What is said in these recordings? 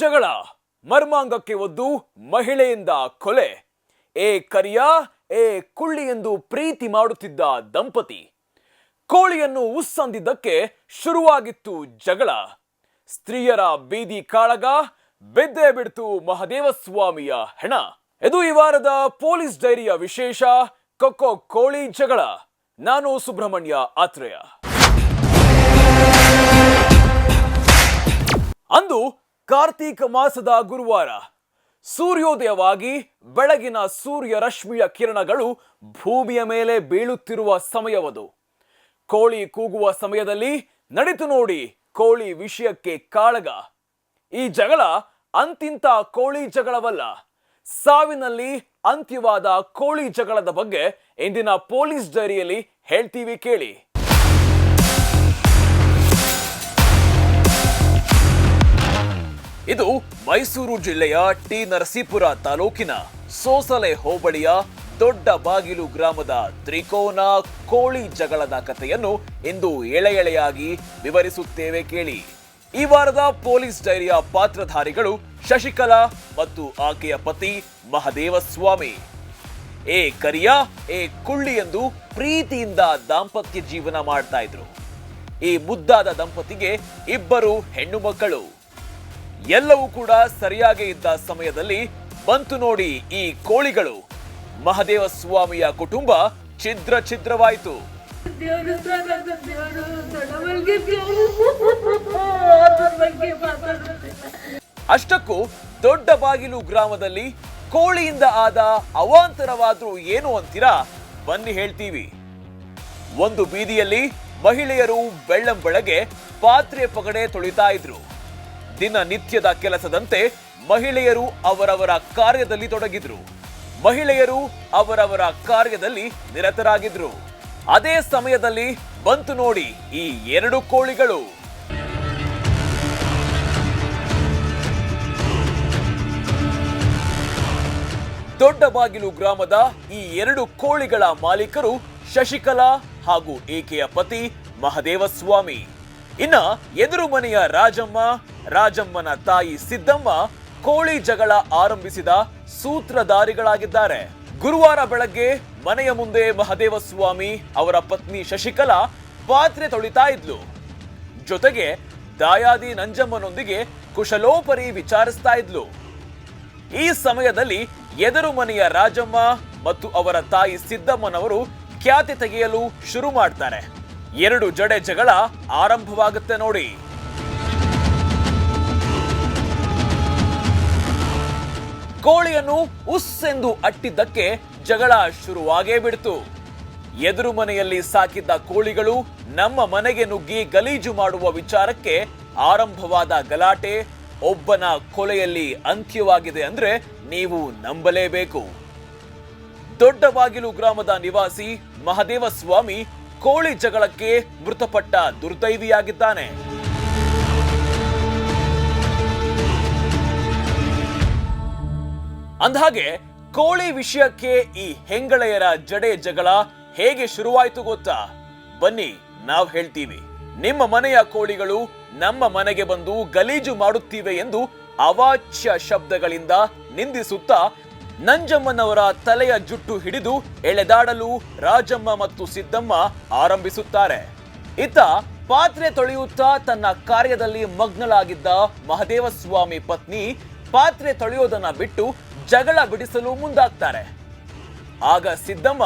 ಜಗಳ ಮರ್ಮಾಂಗಕ್ಕೆ ಒದ್ದು ಮಹಿಳೆಯಿಂದ ಕೊಲೆ. ಏ ಕರಿಯ, ಏ ಕುಳ್ಳಿ ಎಂದು ಪ್ರೀತಿ ಮಾಡುತ್ತಿದ್ದ ದಂಪತಿ. ಕೋಳಿಯನ್ನು ಉಸ್ಸಂದಿದ್ದಕ್ಕೆ ಶುರುವಾಗಿತ್ತು ಜಗಳ. ಸ್ತ್ರೀಯರ ಬೀದಿ ಕಾಳಗ, ಬೆದ್ದೆ ಬಿಡ್ತು ಮಹದೇವಸ್ವಾಮಿಯ ಹೆಣ. ಇದು ಈ ವಾರದ ಪೊಲೀಸ್ ಡೈರಿಯ ವಿಶೇಷ ಕೊಕ್ಕೋ ಕೋಳಿ ಜಗಳ. ನಾನು ಸುಬ್ರಹ್ಮಣ್ಯ ಆತ್ರೇಯ. ಅಂದು ಕಾರ್ತೀಕ ಮಾಸದ ಗುರುವಾರ ಸೂರ್ಯೋದಯವಾಗಿ ಬೆಳಗಿನ ಸೂರ್ಯ ರಶ್ಮಿಯ ಕಿರಣಗಳು ಭೂಮಿಯ ಮೇಲೆ ಬೀಳುತ್ತಿರುವ ಸಮಯವದು. ಕೋಳಿ ಕೂಗುವ ಸಮಯದಲ್ಲಿ ನಡೆದು ನೋಡಿ ಕೋಳಿ ವಿಷಯಕ್ಕೆ ಕಾಳಗ. ಈ ಜಗಳ ಅಂತಿಂತ ಕೋಳಿ ಜಗಳವಲ್ಲ. ಸಾವಿನಲ್ಲಿ ಅಂತ್ಯವಾದ ಕೋಳಿ ಜಗಳದ ಬಗ್ಗೆ ಇಂದಿನ ಪೊಲೀಸ್ ಡೈರಿಯಲ್ಲಿ ಹೇಳ್ತೀವಿ ಕೇಳಿ. ಇದು ಮೈಸೂರು ಜಿಲ್ಲೆಯ ಟಿ ನರಸೀಪುರ ತಾಲೂಕಿನ ಸೋಸಲೆ ಹೋಬಳಿಯ ದೊಡ್ಡ ಬಾಗಿಲು ಗ್ರಾಮದ ತ್ರಿಕೋನ ಕೋಳಿ ಜಗಳದ ಕಥೆಯನ್ನು ಇಂದು ಎಳೆ ಎಳೆಯಾಗಿ ವಿವರಿಸುತ್ತೇವೆ ಕೇಳಿ. ಈ ವಾರದ ಪೊಲೀಸ್ ಡೈರಿಯ ಪಾತ್ರಧಾರಿಗಳು ಶಶಿಕಲಾ ಮತ್ತು ಆಕೆಯ ಪತಿ ಮಹದೇವಸ್ವಾಮಿ. ಏ ಕರಿಯ, ಏ ಕುಳ್ಳಿ ಎಂದು ಪ್ರೀತಿಯಿಂದ ದಾಂಪತ್ಯ ಜೀವನ ಮಾಡ್ತಾ ಇದ್ರು. ಈ ಮುದ್ದಾದ ದಂಪತಿಗೆ ಇಬ್ಬರು ಹೆಣ್ಣು ಮಕ್ಕಳು. ಎಲ್ಲವೂ ಕೂಡ ಸರಿಯಾಗಿ ಇದ್ದ ಸಮಯದಲ್ಲಿ ಬಂತು ನೋಡಿ ಈ ಕೋಳಿಗಳು. ಮಹದೇವ ಸ್ವಾಮಿಯ ಕುಟುಂಬ ಛಿದ್ರ ಛಿದ್ರವಾಯಿತು. ಅಷ್ಟಕ್ಕೂ ದೊಡ್ಡ ಬಾಗಿಲು ಗ್ರಾಮದಲ್ಲಿ ಕೋಳಿಯಿಂದ ಆದ ಅವಾಂತರವಾದ್ರೂ ಏನು ಅಂತೀರಾ? ಬನ್ನಿ ಹೇಳ್ತೀವಿ. ಒಂದು ಬೀದಿಯಲ್ಲಿ ಮಹಿಳೆಯರು ಬೆಳ್ಳಂ ಬೆಳಗ್ಗೆ ಪಾತ್ರೆ ಪಗಡೆ ತೊಳಿತಾ ಇದ್ರು. ದಿನನಿತ್ಯದ ಕೆಲಸದಂತೆ ಮಹಿಳೆಯರು ಅವರವರ ಕಾರ್ಯದಲ್ಲಿ ತೊಡಗಿದ್ರು. ಮಹಿಳೆಯರು ಅವರವರ ಕಾರ್ಯದಲ್ಲಿ ನಿರತರಾಗಿದ್ರು. ಅದೇ ಸಮಯದಲ್ಲಿ ಬಂತು ನೋಡಿ ಈ ಎರಡು ಕೋಳಿಗಳು. ದೊಡ್ಡ ಬಾಗಿಲು ಗ್ರಾಮದ ಈ ಎರಡು ಕೋಳಿಗಳ ಮಾಲೀಕರು ಶಶಿಕಲಾ ಹಾಗೂ ಈಕೆಯ ಪತಿ ಮಹದೇವ ಸ್ವಾಮಿ ಇನ್ನ ಎದುರು ಮನೆಯ ರಾಜಮ್ಮ ರಾಜಮ್ಮನ ತಾಯಿ ಸಿದ್ದಮ್ಮ ಕೋಳಿ ಜಗಳ ಆರಂಭಿಸಿದ ಸೂತ್ರಧಾರಿಗಳಾಗಿದ್ದಾರೆ. ಗುರುವಾರ ಬೆಳಗ್ಗೆ ಮನೆಯ ಮುಂದೆ ಮಹದೇವ ಸ್ವಾಮಿ ಅವರ ಪತ್ನಿ ಶಶಿಕಲಾ ಪಾತ್ರೆ ತೊಳಿತಾ ಇದ್ಲು. ಜೊತೆಗೆ ದಾಯಾದಿ ನಂಜಮ್ಮನೊಂದಿಗೆ ಕುಶಲೋಪರಿ ವಿಚಾರಿಸ್ತಾ ಇದ್ಲು. ಈ ಸಮಯದಲ್ಲಿ ಎದುರು ಮನೆಯ ರಾಜಮ್ಮ ಮತ್ತು ಅವರ ತಾಯಿ ಸಿದ್ದಮ್ಮನವರು ಖ್ಯಾತಿ ತೆಗೆಯಲು ಶುರು ಮಾಡ್ತಾರೆ. ಎರಡು ಜಡೆ ಜಗಳ ಆರಂಭವಾಗುತ್ತೆ ನೋಡಿ. ಕೋಳಿಯನ್ನು ಉಸ್ಸೆಂದು ಅಟ್ಟಿದ್ದಕ್ಕೆ ಜಗಳ ಶುರುವಾಗೇ ಬಿಡ್ತು. ಎದುರು ಮನೆಯಲ್ಲಿ ಸಾಕಿದ್ದ ಕೋಳಿಗಳು ನಮ್ಮ ಮನೆಗೆ ನುಗ್ಗಿ ಗಲೀಜು ಮಾಡುವ ವಿಚಾರಕ್ಕೆ ಆರಂಭವಾದ ಗಲಾಟೆ ಒಬ್ಬನ ಕೊಲೆಯಲ್ಲಿ ಅಂತ್ಯವಾಗಿದೆ ಅಂದ್ರೆ ನೀವು ನಂಬಲೇಬೇಕು. ದೊಡ್ಡ ಬಾಗಿಲು ಗ್ರಾಮದ ನಿವಾಸಿ ಮಹದೇವ ಸ್ವಾಮಿ ಕೋಳಿ ಜಗಳಕ್ಕೆ ಮೃತಪಟ್ಟ ದುರ್ದೈವಿಯಾಗಿದ್ದಾನೆ. ಅಂದಹಾಗೆ, ಕೋಳಿ ವಿಷಯಕ್ಕೆ ಈ ಹೆಂಗಳೆಯರ ಜಡೆ ಜಗಳ ಹೇಗೆ ಶುರುವಾಯ್ತು ಗೊತ್ತಾ? ಬನ್ನಿ, ನಾವ್ ಹೇಳ್ತೀವಿ. ನಿಮ್ಮ ಮನೆಯ ಕೋಳಿಗಳು ನಮ್ಮ ಮನೆಗೆ ಬಂದು ಗಲೀಜು ಮಾಡುತ್ತಿವೆ ಎಂದು ಅವಾಚ್ಯ ಶಬ್ದಗಳಿಂದ ನಿಂದಿಸುತ್ತಾ ನಂಜಮ್ಮನವರ ತಲೆಯ ಜುಟ್ಟು ಹಿಡಿದು ಎಳೆದಾಡಲು ರಾಜಮ್ಮ ಮತ್ತು ಸಿದ್ದಮ್ಮ ಆರಂಭಿಸುತ್ತಾರೆ. ಇತ್ತ ಪಾತ್ರೆ ತೊಳೆಯುತ್ತಾ ತನ್ನ ಕಾರ್ಯದಲ್ಲಿ ಮಗ್ನಳಾಗಿದ್ದ ಮಹದೇವಸ್ವಾಮಿ ಪತ್ನಿ ಪಾತ್ರೆ ತೊಳೆಯೋದನ್ನ ಬಿಟ್ಟು ಜಗಳ ಬಿಡಿಸಲು ಮುಂದಾಗ್ತಾರೆ. ಆಗ ಸಿದ್ದಮ್ಮ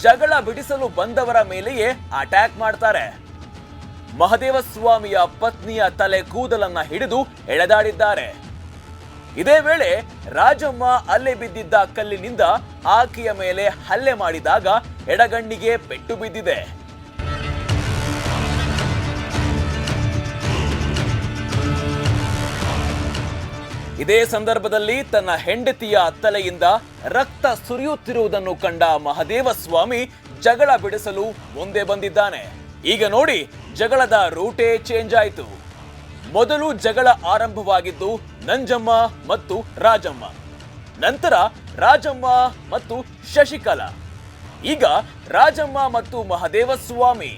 ಜಗಳ ಬಿಡಿಸಲು ಬಂದವರ ಮೇಲೆಯೇ ಅಟ್ಯಾಕ್ ಮಾಡ್ತಾರೆ. ಮಹದೇವ ಸ್ವಾಮಿಯ ಪತ್ನಿಯ ತಲೆ ಕೂದಲನ್ನ ಹಿಡಿದು ಎಳೆದಾಡಿದ್ದಾರೆ. ಇದೇ ವೇಳೆ ರಾಜಮ್ಮ ಅಲ್ಲೇ ಬಿದ್ದಿದ್ದ ಕಲ್ಲಿನಿಂದ ಆಕೆಯ ಮೇಲೆ ಹಲ್ಲೆ ಮಾಡಿದಾಗ ಎಡಗಣ್ಣಿಗೆ ಪೆಟ್ಟು ಬಿದ್ದಿದೆ. ಇದೇ ಸಂದರ್ಭದಲ್ಲಿ ತನ್ನ ಹೆಂಡತಿಯ ತಲೆಯಿಂದ ರಕ್ತ ಸುರಿಯುತ್ತಿರುವುದನ್ನು ಕಂಡ ಮಹದೇವ ಸ್ವಾಮಿ ಜಗಳ ಬಿಡಿಸಲು ಮುಂದೆ ಬಂದಿದ್ದಾನೆ. ಈಗ ನೋಡಿ, ಜಗಳದ ರೂಟೇ ಚೇಂಜ್ ಆಯಿತು. ಮೊದಲು ಜಗಳ ಆರಂಭವಾಗಿದ್ದು ನಂಜಮ್ಮ ಮತ್ತು ರಾಜಮ್ಮ. ನಂತರ ರಾಜಮ್ಮ ಮತ್ತು ಶಶಿಕಲಾ. ಈಗ ರಾಜಮ್ಮ ಮತ್ತು ಮಹದೇವ ಸ್ವಾಮಿ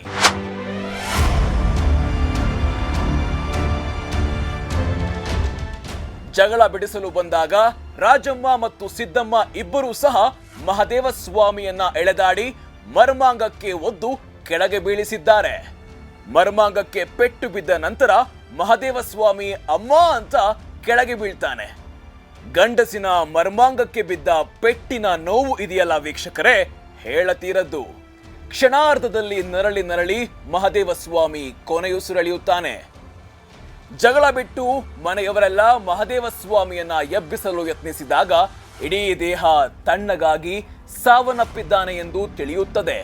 ಜಗಳ ಬಿಡಿಸಲು ಬಂದಾಗ ರಾಜಮ್ಮ ಮತ್ತು ಸಿದ್ದಮ್ಮ ಇಬ್ಬರೂ ಸಹ ಮಹದೇವ ಸ್ವಾಮಿಯನ್ನ ಎಳೆದಾಡಿ ಮರ್ಮಾಂಗಕ್ಕೆ ಒದ್ದು ಕೆಳಗೆ ಬೀಳಿಸಿದ್ದಾರೆ. ಮರ್ಮಾಂಗಕ್ಕೆ ಪೆಟ್ಟು ಬಿದ್ದ ನಂತರ ಮಹದೇವ ಸ್ವಾಮಿ ಅಮ್ಮ ಅಂತ ಕೆಳಗೆ ಬೀಳ್ತಾನೆ. ಗಂಡಸಿನ ಮರ್ಮಾಂಗಕ್ಕೆ ಬಿದ್ದ ಪೆಟ್ಟಿನ ನೋವು ಇದೆಯಲ್ಲ ವೀಕ್ಷಕರೇ, ಹೇಳತೀರದ್ದು. ಕ್ಷಣಾರ್ಧದಲ್ಲಿ ನರಳಿ ನರಳಿ ಮಹದೇವ ಸ್ವಾಮಿ ಕೊನೆಯುಸಿರೆಳೆಯುತ್ತಾನೆ. ಜಗಳ ಬಿಟ್ಟು ಮನೆಯವರೆಲ್ಲ ಮಹದೇವ ಸ್ವಾಮಿಯನ್ನ ಎಬ್ಬಿಸಲು ಯತ್ನಿಸಿದಾಗ ಇಡೀ ದೇಹ ತಣ್ಣಗಾಗಿ ಸಾವನ್ನಪ್ಪಿದ್ದಾನೆ ಎಂದು ತಿಳಿಯುತ್ತದೆ.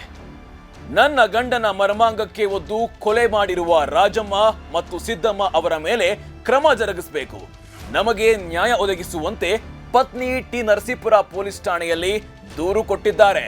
ನನ್ನ ಗಂಡನ ಮರ್ಮಾಂಗಕ್ಕೆ ಒದ್ದು ಕೊಲೆ ಮಾಡಿರುವ ರಾಜಮ್ಮ ಮತ್ತು ಸಿದ್ದಮ್ಮ ಅವರ ಮೇಲೆ ಕ್ರಮ ಜರುಗಿಸಬೇಕು. ನಮಗೆ ನ್ಯಾಯ ಒದಗಿಸುವಂತೆ ಪತ್ನಿ ಟಿ ನರಸೀಪುರ ಪೊಲೀಸ್ ಠಾಣೆಯಲ್ಲಿ ದೂರು ಕೊಟ್ಟಿದ್ದಾರೆ.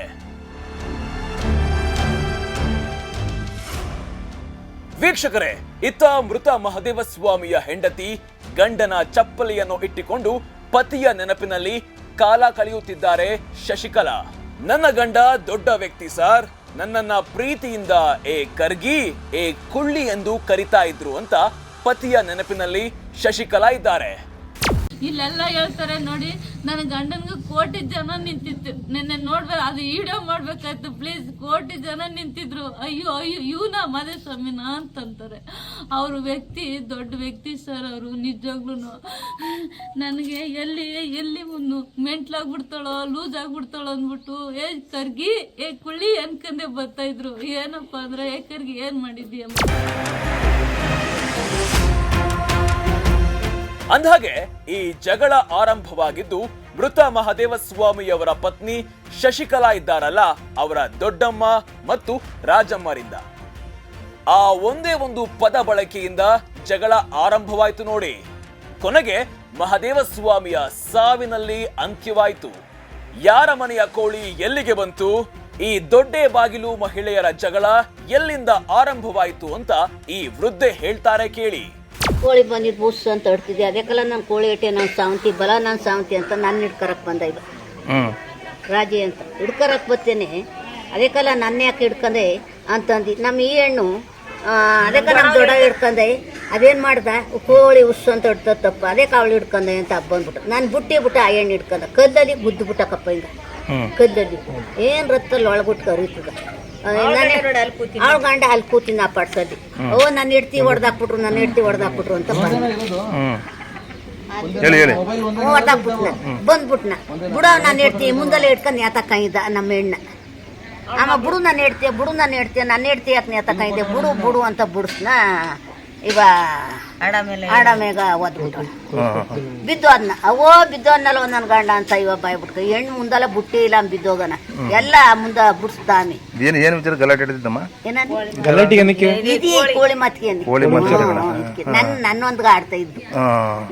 ವೀಕ್ಷಕರೇ ಇತ್ತ ಮೃತ ಮಹದೇವ ಸ್ವಾಮಿಯ ಹೆಂಡತಿ ಗಂಡನ ಚಪ್ಪಲಿಯನ್ನು ಇಟ್ಟುಕೊಂಡು ಪತಿಯ ನೆನಪಿನಲ್ಲಿ ಕಾಲ ಕಳೆಯುತ್ತಿದ್ದಾರೆ ಶಶಿಕಲಾ. ನನ್ನ ಗಂಡ ದೊಡ್ಡ ವ್ಯಕ್ತಿ ಸರ್. ನನ್ನನ್ನ ಪ್ರೀತಿಯಿಂದ ಏ ಕರ್ಗಿ, ಏ ಕುಳ್ಳಿ ಎಂದು ಕರಿತಾ ಇದ್ರು ಅಂತ ಪತಿಯ ನೆನಪಿನಲ್ಲಿ ಶಶಿಕಲಾ ಇದ್ದಾರೆ. ಇಲ್ಲೆಲ್ಲ ಹೇಳ್ತಾರೆ ನೋಡಿ, ನನ್ನ ಗಂಡನ್ಗೆ ಕೋಟಿ ಜನ ನಿಂತಿತ್ತು. ನಿನ್ನೆ ನೋಡ್ಬೇಕು, ಅದು ವಿಡಿಯೋ ಮಾಡ್ಬೇಕಾಯ್ತು ಪ್ಲೀಸ್ ಕೋಟಿ ಜನ ನಿಂತಿದ್ರು. ಅಯ್ಯೋ ಅಯ್ಯೋ, ಇವನ ಮದೆ ಸ್ವಾಮಿನ ಅಂತಂತಾರೆ. ಅವರು ವ್ಯಕ್ತಿ, ದೊಡ್ಡ ವ್ಯಕ್ತಿ ಸರ್ ಅವರು ನಿಜವಾಗ್ಲೂ ನನಗೆ ಎಲ್ಲಿ ಎಲ್ಲಿ ಮುನ್ನು ಮೆಂಟ್ಲಾಗ್ಬಿಡ್ತಾಳೋ ಲೂಸ್ ಆಗ್ಬಿಡ್ತಾಳೋ ಅಂದ್ಬಿಟ್ಟು, ಏ ಕರ್ಗಿ, ಏ ಕುಳ್ಳಿ ಅನ್ಕಂದೆ ಬರ್ತಾ ಇದ್ರು. ಏನಪ್ಪ ಅಂದ್ರೆ, ಏ ಕರ್ಗಿ, ಏನ್ ಮಾಡಿದ್ದೀಯಮ್ಮ? ಅಂದ್ಹಾಗೆ, ಈ ಜಗಳ ಆರಂಭವಾಗಿದ್ದು ಮೃತ ಮಹದೇವ ಸ್ವಾಮಿಯವರ ಪತ್ನಿ ಶಶಿಕಲಾ ಇದ್ದಾರಲ್ಲ, ಅವರ ದೊಡ್ಡಮ್ಮ ಮತ್ತು ರಾಜಮ್ಮರಿಂದ. ಆ ಒಂದೇ ಒಂದು ಪದ ಬಳಕೆಯಿಂದ ಜಗಳ ಆರಂಭವಾಯಿತು ನೋಡಿ. ಕೊನೆಗೆ ಮಹದೇವ ಸ್ವಾಮಿಯ ಸಾವಿನಲ್ಲಿ ಅಂತ್ಯವಾಯಿತು. ಯಾರ ಮನೆಯ ಕೋಳಿ ಎಲ್ಲಿಗೆ ಬಂತು? ಈ ದೊಡ್ಡೇ ಬಾಗಿಲು ಮಹಿಳೆಯರ ಜಗಳ ಎಲ್ಲಿಂದ ಆರಂಭವಾಯಿತು ಅಂತ ಈ ವೃದ್ಧೆ ಹೇಳ್ತಾರೆ ಕೇಳಿ. ಕೋಳಿ ಬಂದಿದ್ದು ಬೂಸ್ ಅಂತ ಹೊಡ್ತಿದ್ದೆ. ಅದಕ್ಕೆಲ್ಲ ನಾನು ಕೋಳಿ ಇಟ್ಟೆ ನಾನು ಸಾವಂತಿ ಬಲ ನಾನು ಸಾವಂತಿ ಅಂತ ನನ್ನ ಹಿಡ್ಕರಕ್ಕೆ ಬಂದ ಇದು ರಾಜಿ ಅಂತ. ಹಿಡ್ಕರಕ್ಕೆ ಬರ್ತೇನೆ. ಅದಕ್ಕೆಲ್ಲ ನನ್ನ ಯಾಕೆ ಹಿಡ್ಕಂದೆ ಅಂತಂದು. ನಮ್ಮ ಈ ಹೆಣ್ಣು ಅದೇ ಅದಕ್ಕೆ ನಮ್ಮ ದೊಡ್ಡ ಹಿಡ್ಕಂದೆ. ಅದೇನು ಮಾಡ್ದ? ಕೋಳಿ ಉಸ್ಸು ಅಂತ ಹಿಡ್ತದ ತಪ್ಪ ಅದಕ್ಕೆ ಅವಳು ಹಿಡ್ಕಂದೆ ಅಂತ ಬಂದ್ಬಿಟ್ಟು ನಾನು ಬುಟ್ಟಿ ಬಿಟ್ಟು ಆ ಹೆಣ್ಣು ಹಿಡ್ಕಂದ. ಕಲ್ಲಲ್ಲಿ ಗುದ್ದು ಬಿಟ್ಟಕ್ಕಪ್ಪ ಹಿಂಗ. ಕಲ್ಲಲ್ಲಿ. ಏನು ರತ್ತಲ್ಲಿ ಒಳಗುಟ್ಟು ಕರೀತದ ಅವಳ ಗಂಡ ಅಲ್ಲಿ ಕೂತಿನ ಆ ಓ ನನ್ನ ಹೆಡ್ತಿ ಹೊಡೆದಾಕ್ಬಿಟ್ರು ನನ್ನ ಹೆಡ್ತಿ ಹೊಡೆದಾಕ್ಬಿಟ್ರು ಅಂತ ಹೇಳಿ ಹೇಳಿ. ಹೊಡೆದಾಕ್ಬಿಟ್ನ. ಬಂದ್ಬಿಟ್ನ. ಬುಡ ನಾನು ಹಿಡ್ತಿ ಮುಂದಲೆ ಇಟ್ಕೊಂಡು ನೇತಕ್ಕ ಇದ್ದ ನಮ್ಮ ಹೆಣ್ಣ. ಆಮ ಬುಡು ನಾನು ಹೇಳ್ತೀಯ ಬುಡು ನಾನು ಹೇಳ್ತೀಯ ನಾನು ಹೇಳ್ತಿ ಯಾಕೆ ನೇತಕ್ಕ ಬಿಡು ಬುಡು ಬುಡು ಅಂತ ಬುಡ್ಸ್ನ. ಇವ ಆಡ ಮೇಗ ಒದ್ಬಿಟ್ಟು ಬಿದ್ದು ಅದನ್ನ ಅವೋ ಬಿದ್ದು ಅನ್ನಲ್ಲ ನನ್ನ ಗಂಡ ಅಂತ ಇವ ಬಾಯ್ಬಿಟ್ಕ. ಹೆಣ್ಣು ಮುಂದಲ್ಲ ಬುಟ್ಟಿ ಇಲ್ಲ ಬಿದ್ದೋಗನ. ಎಲ್ಲ ಮುಂದ ಬುಡ್ಸ್ತಾನೆ ಏನು ಏನು ವಿಚಾರ ಗಲಾಟೆ ಹಿಡಿದಿದ್ದಮ್ಮ? ಇದಿ ಕೋಳಿ. ಮತ್ಗೆ. ಕೋಳಿ ಮತ್ಗೆ. ನನ್ ನನ್ನೊಂದ್ಗ ಆಡ್ತಾ ಇದ್ದು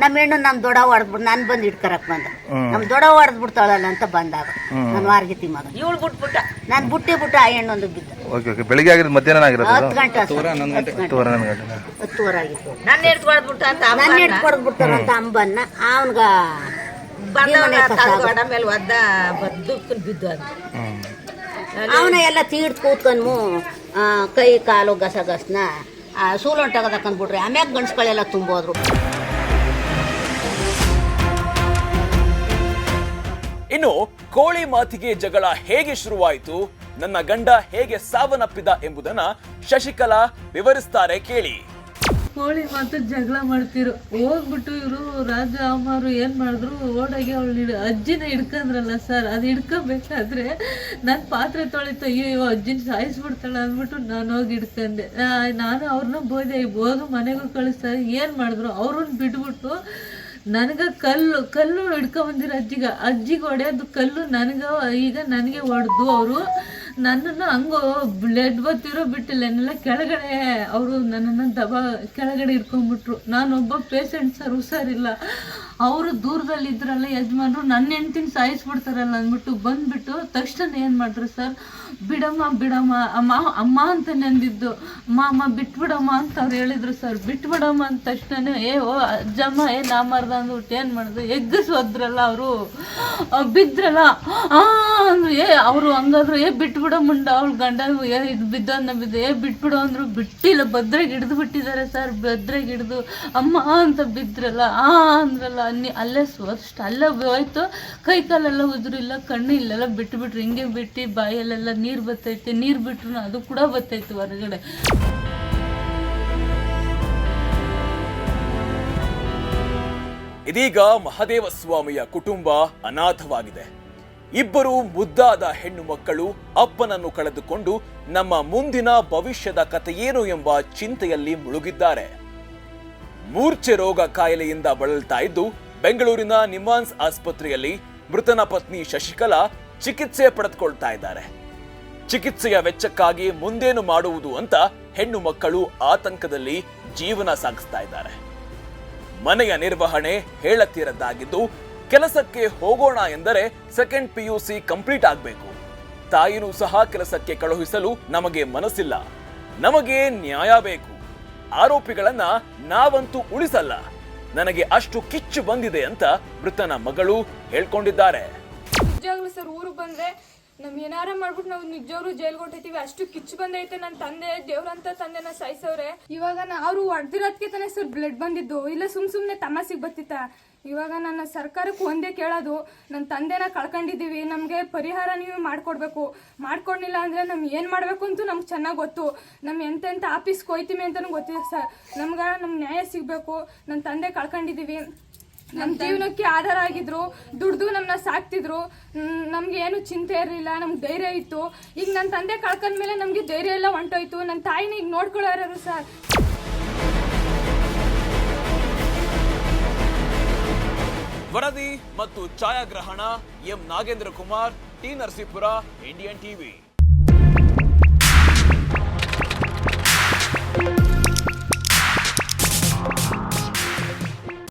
ನಮ್ಮ ಹೆಣ್ಣು ನಮ್ ದೊಡ ಹೊಡೆದ್ಬಿಟ್ಟು ನಾನು ಬಂದ್ ಇಟ್ಕರಕ್ ಬಂದ. ನಮ್ ದೊಡ ಹೊಡೆದ್ ಬಿಡ್ತಾಳಲ್ಲ ಅಂತ ಬಂದಾಗ ನನ್ ವಾರ್ಗಿತಿ ಮಗ. ಇವಳು ಬಿಟ್ಬಿಟ್ಟ. ನಾನು ಬುಟ್ಟಿ ಬಿಟ್ಟ ಆ ಹೆಣ್ಣೊಂದು ಬಿದ್ದ. Okay okay. ಬೆಳಿಗ್ಗೆ ಆಗಿರೋದು ಮಧ್ಯಾಹ್ನ ಆಗಿರೋದು? ಹತ್ತು ಗಂಟೆ ಆತು. ಹತ್ತು ಗಂಟೆ. ಹತ್ತುವರೆ ನನ್ನ ಗಂಟೆ ಹತ್ತುವರೆ ಆಗಿತ್ತು. ನನ್ನ ಬಿದ್ದು ಅವನ್ಗ ಅವನ ಎಲ್ಲ ತೀಡ್ ಕೂತ್ಕೊಂಡು ಆ, ಕೈ ಕಾಲು ಗಸ ಗಸ್ನ ಸೂಲೊಂಟ್ ತಗದಕ್ಕಂದ್ಬಿಟ್ರಿ ಆಮ್ಯಾಗ ಗಂಡ್ಸ್ಗಳೆಲ್ಲ ತುಂಬೋದ್ರು. ಇನ್ನು ಕೋಳಿ ಮಾತಿಗೆ ಜಗಳ ಹೇಗೆ ಶುರುವಾಯಿತು ನನ್ನ ಗಂಡ ಹೇಗೆ ಸಾವನ್ನಪ್ಪಿದ ಎಂಬುದನ್ನ ಶಶಿಕಲಾ ವಿವರಿಸ್ತಾರೆ ಕೇಳಿ. ಕೋಳಿ ಮಾತು ಜಗಳ ಮಾಡ್ತಿರು. ಹೋಗ್ಬಿಟ್ಟು ಇವರು ರಾಜ ಅಮ್ಮರು ಏನ್ ಮಾಡಿದ್ರು, ಓಡಾಗಿ ಅವಳು ಅಜ್ಜಿನ ಹಿಡ್ಕಂದ್ರಲ್ಲ ಸರ್, ಅದು ಹಿಡ್ಕೊಬೇಕಾದ್ರೆ ನಾನು ಪಾತ್ರೆ ತೊಳಿತ, ಅಯ್ಯೋ, ಇವ ಅಜ್ಜಿನ ಸಾಯಿಸ್ಬಿಡ್ತಾಳೆ ಅಂದ್ಬಿಟ್ಟು ನಾನು ಹೋಗಿ ಹಿಡ್ಕಂದೆ. ನಾನು ಅವ್ರನ್ನ ಬೋದೆ, ಹೋಗು, ಮನೆಗೂ ಕಳಿಸ್ತಾರೆ ಏನ್ ಮಾಡಿದ್ರು ಅವ್ರನ್ನ ಬಿಟ್ಬಿಟ್ಟು ನನಗ ಕಲ್ಲು ಕಲ್ಲು ಹಿಡ್ಕೊಂಬಂದಿರ ಅಜ್ಜಿಗ. ಅಜ್ಜಿಗೆ ಹೊಡೆಯೋದು ಕಲ್ಲು ನನಗ, ಈಗ ನನಗೆ ಹೊಡೆದು ಅವರು ನನ್ನನ್ನು ಹಂಗೋ ಬ್ಲಡ್ ಬತ್ತಿರೋ ಬಿಟ್ಟಿಲ್ಲ ಏನೆಲ್ಲ ಕೆಳಗಡೆ ಅವರು ನನ್ನನ್ನು ದಬ, ಕೆಳಗಡೆ ಇಟ್ಕೊಂಡ್ಬಿಟ್ರು ನಾನೊಬ್ಬ ಪೇಷಂಟ್ ಸರ್ ಹುಷಾರಿಲ್ಲ ಅವರು ದೂರದಲ್ಲಿ ಇದ್ರಲ್ಲ, ಯಜಮಾನ್ರು ನನ್ನ ಹೆಂಡ್ತಿನ ಸಾಯಿಸ್ಬಿಡ್ತಾರಲ್ಲ ಅಂದ್ಬಿಟ್ಟು ಬಂದ್ಬಿಟ್ಟು ತಕ್ಷಣ ಏನು ಮಾಡಿದ್ರು ಸರ್ ಬಿಡಮ್ಮ ಬಿಡಮ್ಮ, ಅಮ್ಮ ಅಮ್ಮ ಅಂತ ನಂದಿದ್ದು. ಅಮ್ಮ ಬಿಟ್ಬಿಡಮ್ಮ ಅಂತ ಅವ್ರು ಹೇಳಿದ್ರು ಸರ್ ಬಿಟ್ಬಿಡಮ್ಮ ಅಂದ ತಕ್ಷಣ ಏ, ಓ, ಅಜ್ಜಮ್ಮ, ಏ, ನಾ ಮಾರ್ದ ಅಂದ್ಬಿಟ್ಟು ಏನು ಮಾಡಿದ್ರು ಎಗ್ಗಿಸೋದ್ರಲ್ಲ ಅವರು. ಬಿದ್ರಲ್ಲ. ಅಂದ್ರು. ಏ, ಅವರು ಹಂಗಾದ್ರು, ಏ, ಬಿಟ್ಬಿಡು ಬಿಟ್ಬಿಡೋ ಮುಂಡ, ಅವ್ಳ ಗಂಡ ಇದು ಬಿದ್ದ ಏ, ಬಿಟ್ಬಿಡೋ ಅಂದ್ರು, ಬಿಟ್ಟಿಲ್ಲ. ಭದ್ರಾಗಿ ಹಿಡಿದು ಬಿಟ್ಟಿದ್ದಾರೆ ಸರ್, ಭದ್ರಾಗಿ ಹಿಡಿದು. ಅಮ್ಮ ಅಂತ ಬಿದ್ರಲ್ಲ, ಆ ಅಂದ್ರಲ್ಲ, ಅನ್ನಿ, ಅಲ್ಲೇ ಸ್ವಷ್ಟು ಅಲ್ಲೇ ಹೋಯ್ತು. ಕೈ ಕಾಲೆಲ್ಲ ಉದುರಿಲ್ಲ, ಕಣ್ಣು ಇಲ್ಲೆಲ್ಲ ಬಿಟ್ಟು ಬಿಟ್ರು ಹಿಂಗೆ ಬಿಟ್ಟು, ಬಾಯಲ್ಲೆಲ್ಲ ನೀರು ಬತ್ತೈತೆ, ನೀರು ಬಿಟ್ರು ಅದು ಕೂಡ ಬತ್ತೈತೆ ಹೊರಗಡೆ. ಇದೀಗ ಮಹದೇವ ಸ್ವಾಮಿಯ ಕುಟುಂಬ ಅನಾಥವಾಗಿದೆ. ಇಬ್ಬರು ಮುದ್ದಾದ ಹೆಣ್ಣು ಮಕ್ಕಳು ಅಪ್ಪನನ್ನು ಕಳೆದುಕೊಂಡು ನಮ್ಮ ಮುಂದಿನ ಭವಿಷ್ಯದ ಕಥೆಯೇನು ಎಂಬ ಚಿಂತೆಯಲ್ಲಿ ಮುಳುಗಿದ್ದಾರೆ. ಮೂರ್ಛೆ ರೋಗ ಕಾಯಿಲೆಯಿಂದ ಬಳಲ್ತಾ ಇದ್ದು, ಬೆಂಗಳೂರಿನ ನಿಮಾನ್ಸ್ ಆಸ್ಪತ್ರೆಯಲ್ಲಿ ಮೃತನ ಪತ್ನಿ ಶಶಿಕಲಾ ಚಿಕಿತ್ಸೆ ಪಡೆದುಕೊಳ್ತಾ ಇದ್ದಾರೆ. ಚಿಕಿತ್ಸೆಯ ವೆಚ್ಚಕ್ಕಾಗಿ ಮುಂದೇನು ಮಾಡುವುದು ಅಂತ ಹೆಣ್ಣು ಮಕ್ಕಳು ಆತಂಕದಲ್ಲಿ ಜೀವನ ಸಾಗಿಸ್ತಾ ಇದ್ದಾರೆ. ಮನೆಯ ನಿರ್ವಹಣೆ ಹೇಳತೀರದ್ದಾಗಿದ್ದು ಕೆಲಸಕ್ಕೆ ಹೋಗೋಣ ಎಂದರೆ ಸೆಕೆಂಡ್ ಪಿಯುಸಿ ಕಂಪ್ಲೀಟ್ ಆಗಬೇಕು. ತಾಯಿನೂ ಸಹ ಕೆಲಸಕ್ಕೆ ಕಳುಹಿಸಲು ನಮಗೆ ಮನಸ್ಸಿಲ್ಲ. ನಮಗೆ ನ್ಯಾಯ ಬೇಕು. ಆರೋಪಿಗಳನ್ನ ನಾವಂತೂ ಉಳಿಸಲ್ಲ. ನನಗೆ ಅಷ್ಟು ಕಿಚ್ಚು ಬಂದಿದೆ ಅಂತ ಮೃತನ ಮಗಳು ಹೇಳ್ಕೊಂಡಿದ್ದಾರೆ. ಸರ್, ಊರು ಬಂದ್ರೆ ನಮ್ ಏನಾರ ಮಾಡ್ಬಿಟ್ಟು ನಾವು ನಿಜವ್ರು ಜೈಲ್ಗೆ ಕೊಟ್ಟಿರ್ತೀವಿ ಅಷ್ಟು ಕಿಚ್ಚು ಬಂದೈತೆ ನನ್ನ ತಂದೆ, ದೇವ್ರಂತ ತಂದೆನ ಸಾಯಿಸವ್ರೆ. ಇವಾಗ ಅವರು ಹೊಡೆದಿರೋದಕ್ಕೆ ತಾನೇ ಸರ್ ಬ್ಲಡ್ ಬಂದಿದ್ದು. ಇಲ್ಲ ಸುಮ್ ಸುಮ್ನೆ ತಮಾಸಿಗೆ ಬತ್ತಿತ್ತ ಇವಾಗ ನನ್ನ ಸರ್ಕಾರಕ್ಕೆ ಒಂದೇ ಕೇಳೋದು ನನ್ನ ತಂದೆನ ಕಳ್ಕೊಂಡಿದ್ದೀವಿ, ನಮಗೆ ಪರಿಹಾರ ನೀವು ಮಾಡಿಕೊಡ್ಬೇಕು. ಮಾಡ್ಕೊಂಡಿಲ್ಲ ಅಂದರೆ ನಮ್ಗೆ ಏನು ಮಾಡಬೇಕು ಅಂತೂ ನಮ್ಗೆ ಚೆನ್ನಾಗಿ ಗೊತ್ತು. ನಮ್ಮ ಎಂತೆಂಥ ಆಫೀಸ್ಗೆ ಹೋಯ್ತೀವಿ ಅಂತಲೂ ಗೊತ್ತಿದೆ ಸರ್. ನಮ್ಗೆ ನಮ್ಮ ನ್ಯಾಯ ಸಿಗಬೇಕು ನನ್ನ ತಂದೆ ಕಳ್ಕೊಂಡಿದ್ದೀವಿ. ನಮ್ಮ ಜೀವನಕ್ಕೆ ಆಧಾರ ಆಗಿದ್ರು ದುಡ್ದು ನಮ್ಮನ್ನ ಸಾಕ್ತಿದ್ರು. ನಮ್ಗೆ ಏನು ಚಿಂತೆ ಇರಲಿಲ್ಲ ನಮ್ಗೆ ಧೈರ್ಯ ಇತ್ತು. ಈಗ ನನ್ನ ತಂದೆ ಕಳ್ಕೊಂಡ್ಮೇಲೆ ನಮಗೆ ಧೈರ್ಯ ಎಲ್ಲ ಹೊಂಟೋಯ್ತು. ನನ್ನ ತಾಯಿನ ಈಗ ನೋಡ್ಕೊಳ್ಳೋರು ಸರ್. ವರದಿ ಮತ್ತು ಛಾಯಾಗ್ರಹಣ M Nagendra Kumar T Narasipura Indian TV